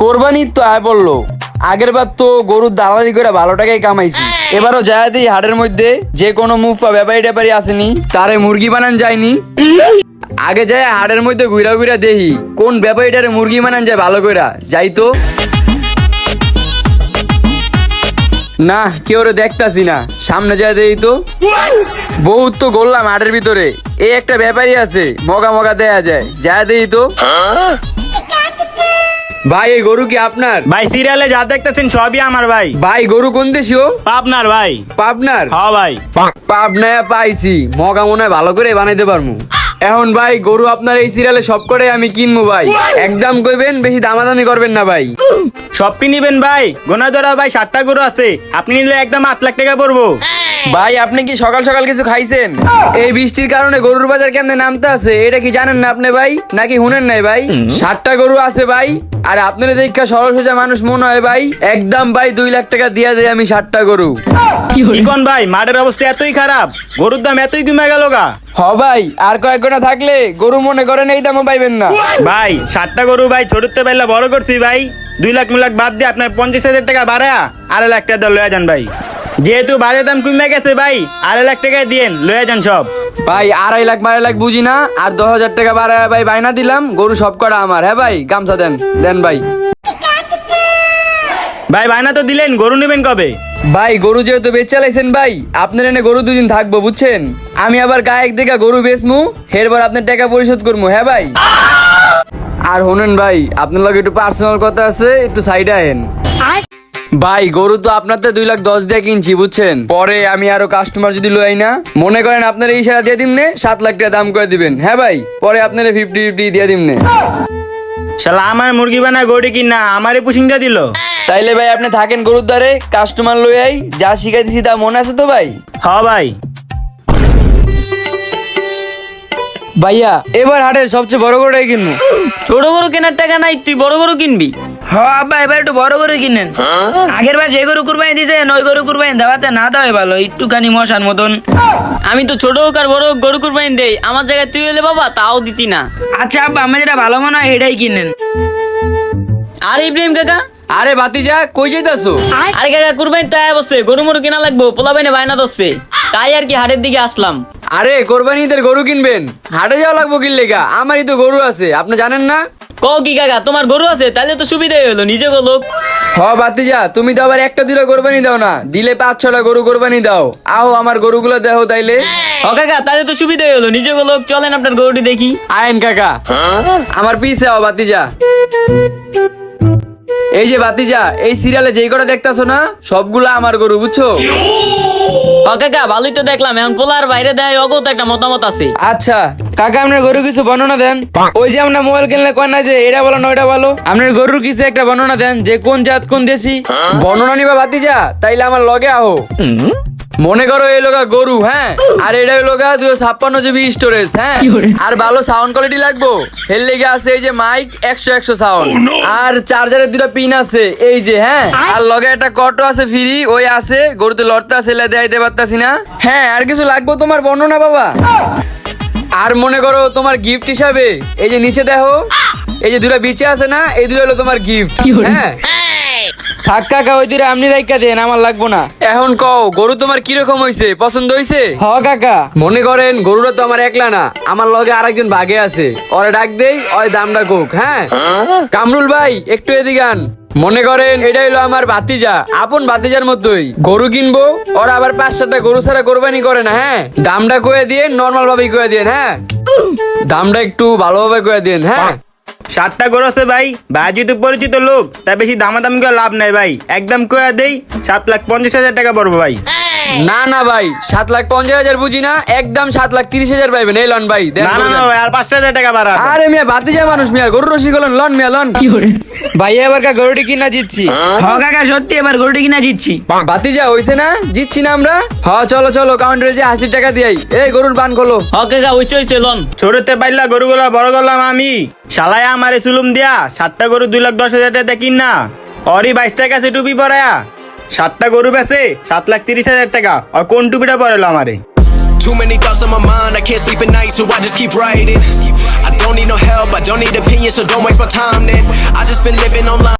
কোরবানি তো আয় পড়ল। আগের বার তো গরুর দালালি করে ভালো টাকাই কামাইছি। এবারও যায় হাটের মধ্যে, যে কোনো মুফা ব্যাপারী ট্যাপারি আসেনি, তারে মুরগি বানান যায়নি। আগে যায় হাটের মধ্যে ঘুরা ঘুরা দেহি, কোন ব্যাপারীটারে মুরগি বানান যায় ভালো কইরা, যাই তো। না, কেউ রে দেখতাছি না, সামনে যায় দেই তো। বহুত তো গড়লাম হাটের ভিতরে, এই একটা ব্যাপারী আছে, মগা মগা দেয়া যায় যা দেই তো। ভাই এই গরু কি আপনার? ভাই সিরিয়ালে যা দেখতেছেন সবই আমার ভাই। ভাই গরু কোন দেশীয় আপনার ভাই। পাবনার? হ ভাই। পাবনায় পাইছি। মগা মনে হয় ভালো করে বানাইতে পারমু। এখন ভাই গরু আপনার এই সিরিয়ালে সব করে আমি কিনবো ভাই। একদম কইবেন বেশি দামাদামি করবেন না ভাই। সবটি নিবেন ভাই। গোনা ধরা ভাই সাতটা গরু আছে। আপনি নিলে একদম আট লাখ টাকা পড়ব। ভাই আপনি কি সকাল সকাল কিছু খাইছেন? এই বৃষ্টির কারণে গরুর বাজার কেমনে নামতে আছে এটা কি জানেন না আপনি ভাই? নাকি হুনেন নাই ভাই? ষাটটা গরু আছে ভাই আর আপনার দেখা সরল সোজা মানুষ মনে হয় ভাই একদম ভাই দুই লাখ টাকা দিয়া দেয় আমি ষাটটা গরু। কি কোন ভাই মাঠের অবস্থা এতই খারাপ গরুর দাম এতই কমে গেল গা। হ ভাই আর কয়েক গোটা থাকলে গরু মনে করেন এই দামও পাইবেন না। ভাই সাতটা গরু ভাই ছোটতে পাইলে বড় করছি ভাই দুই লাখ মুলাখ বাদ দিয়ে আপনার পঞ্চাশ হাজার টাকা বাড়া আড়াই লাখ টাকা লয়ে যান ভাই। যেহেতু বাজার দাম কমে গেছে ভাই আড়াই লাখ টাকায় দিয়েন লয়ে যান সব। ভাই আড়াই লাখ আড়াই লাখ বুঝি না আর দশ হাজার টাকা বাড়ায় ভাই বাইনা দিলাম গরু সব কটা আমার। হ্যাঁ ভাই গামছা দেন দেন ভাই। ভাই ভাইনা তো দিলেন গরু নেবেন কবে? ভাই গরু যেহেতু বেচ চালাইছেন ভাই আপনার এনে গরু দুদিন থাকব বুঝছেন? আমি আবার গায়েক দেখা গরু বেচমু এরপর আপনার টাকা পরিশোধ করব হ্যাঁ ভাই? আর শোনেন ভাই আপনার লগে একটু পার্সোনাল কথা আছে একটু সাইডে আহেন ভাই গরু তো আপনার তো দুই লাখ দশ দিয়ে কিনছি বুঝছেন? পরে আমি আরও কাস্টমার যদি লই না মনে করেন আপনার এই ইশারা দিয়ে দিমনে সাত লাখ টাকা দাম করে দিবেন। হ্যাঁ ভাই পরে আপনার ফিফটি ফিফটি দিয়ে দিমনে। শালা আমার মুরগি বানা গরু কিনা আমারে পুশিংটা দিল। তাইলে ভাই আপনি থাকেন গরুর দ্বারে কাস্টমার লই আই যা শিখাই দিছি তা মনে আছে তো ভাই? হ ভাই। ভাইয়া এবার হাটের সবচেয়ে বড় গরুটাই কিনবো। ছোট গরু কেনার টাকা নাই তুই বড় গরু কিনবি? হ্যাঁ আব্বা এবার একটু বড় গরু কিনেন। আগের বার যে গরু কুরবানি দিয়েছেন ওই গরু কুরবানি দেওয়াতে না দেওয়াই ভালো একটুখানি মশার মতন। আমি তো ছোট হোক আর বড় হোক গরু কুরবানি দেই আমার জায়গায় তুই হলে বাবা তাও দিতি না। আচ্ছা আব্বা আমার যেটা ভালো মনে হয় এটাই কিনেন। আর ইব্রাহিম কাকা? আরে বাতিজা কই যাইতাছো? আরে কাকা কুরবানি তাই বসছে গরু মরু কিনা লাগবো পোলা বাইনে বায়না দচ্ছে তাই আর কি হাটের দিকে আসলাম। আরে কোরবানি ঈদের গরু কিনবেন। হাটে যাওয়া লাগবো কিনলে গা আমারই তো গরু আছে আপনি জানেন না? ক কি কাকা তোমার গরু আছে তাহলে তো সুবিধাই হলো নিজে গো লোক হ বাতিজা তুমি তো আবার একটা দুটো কোরবানি দাও না দিলে পাঁচ ছটা গরু কোরবানি দাও। আও আমার গরুগুলো দেখো তাইলে। ও কাকা তাহলে তো সুবিধাই হলো নিজে গো লোক চলেন আপনার গরুটি দেখি। আয়েন কাকা আমার পিছে আও বাতিজা এই যে বাতিজা এই সিরিয়ালে যেই করে দেখতাছো না সবগুলা আমার গরু বুঝছ? ও কাকা ভালোই তো দেখলাম এখন পোলার বাইরে দেয় অগত একটা মতামত আছে। আচ্ছা কাকা আপনার গরু কিছু বর্ণনা দেন। ওই যে আমরা মোবাইল কিনলে কয় না যে এটা বলো না ওইটা বলো আপনার গরুর কিছু একটা বর্ণনা দেন যে কোন জাত কোন দেশি? বর্ণনা নিবা বাতিজা তাইলে আমার লগে আহো। মনে করো এই লোকা গরু হ্যাঁ? আর এটা লোকা দুশো ছাপ্পান্ন জিবি স্টোরেজ হ্যাঁ? আর ভালো সাউন্ড কোয়ালিটি লাগবো? হেল লেগে আছে এই যে মাইক একশো একশো সাউন্ড আর চার্জারের দুটো পিন আছে এই যে হ্যাঁ? আর লগে একটা কটো আছে ফ্রি ওই আছে গরুতে লড়তে আছে লে দেখাইতে পারতাছি না। হ্যাঁ আর কিছু লাগবো তোমার বর্ণনা বাবা? আর মনে করো তোমার গিফট হিসাবে এই যে নিচে দেখো এই যে দুটা বিচে আছে না এই দুটো হলো তোমার গিফট হ্যাঁ। থাক কাকা ওই দিকে আপনি রাইকা দেন আমার লাগবো না। এখন কও গরু তোমার কীরকম হইছে? পছন্দ হইছে? হ কাকা। মনে করেন গরুটা তো আমার একলা না আমার লগে আরেকজন বাগে আছে। ওরে ডাক দেই ওই দামটা কোক হ্যাঁ। কামরুল ভাই একটু এদিকে আন। মনে করেন এটা হলো আমার ভাতিজা। আপন ভাতিজার মতোই। গরু কিনবো, ওরা আবার পাঁচ সাতটা গরু ছাড়া কোরবানি করে না হ্যাঁ? দামটা কয়ে দিয়ে নর্মাল ভাবে কয়ে দিয়ে হ্যাঁ? দামটা একটু ভালোভাবে কয়ে দিন হ্যাঁ? সাতটা গরু আছে ভাই। ভাই যেহেতু পরিচিত লোক, তাই বেশি দামাদামি করে লাভ নাই ভাই। একদম কয়ে দেই, সাত লাখ পঞ্চাশ হাজার টাকা পড়ব ভাই। না না ভাই সাত লাখ পঞ্চাশ হাজার বুঝি না একদম সাত লাখ তিরিশ হাজার পাইবেন। এই লন ভাই না না না ভাই আর পাঁচশো হাজার টাকা বাড়া আরে মিয়া বাতি যায় মানুষ মিয়া গরু রসি গলন লন মিয়া লন। ভাই এবার কা গরুটি কিনা জিতছি। হ কাকা সত্যি এবার গরুটি কিনা জিতছি। বাতি যা হইছে না? জিতছি না আমরা? হ চলো চলো কাউন্টারে যে আশি টাকা দিয়াই এই গরুর বান খোলো। ও কাকা হইছে হইছে লন। ছোটতে পাইলা গরুগুলা বড় করলাম আমি। শালায় আমারে চুলুম দিয়া সাতটা গরু দুই লাখ দশ হাজার টাকা কিন। না অরি বাইশ টাকা আছে টুপি পরায়া। সাতটা গরু বেচে সাত লাখ তিরিশ হাজার টাকা আর কোন টুপিটা পরালো আমারে Too many thoughts on my mind, I can't sleep at night, so I just keep writing. I don't need no help, I don't need opinions, so don't waste my time then. I just been living online.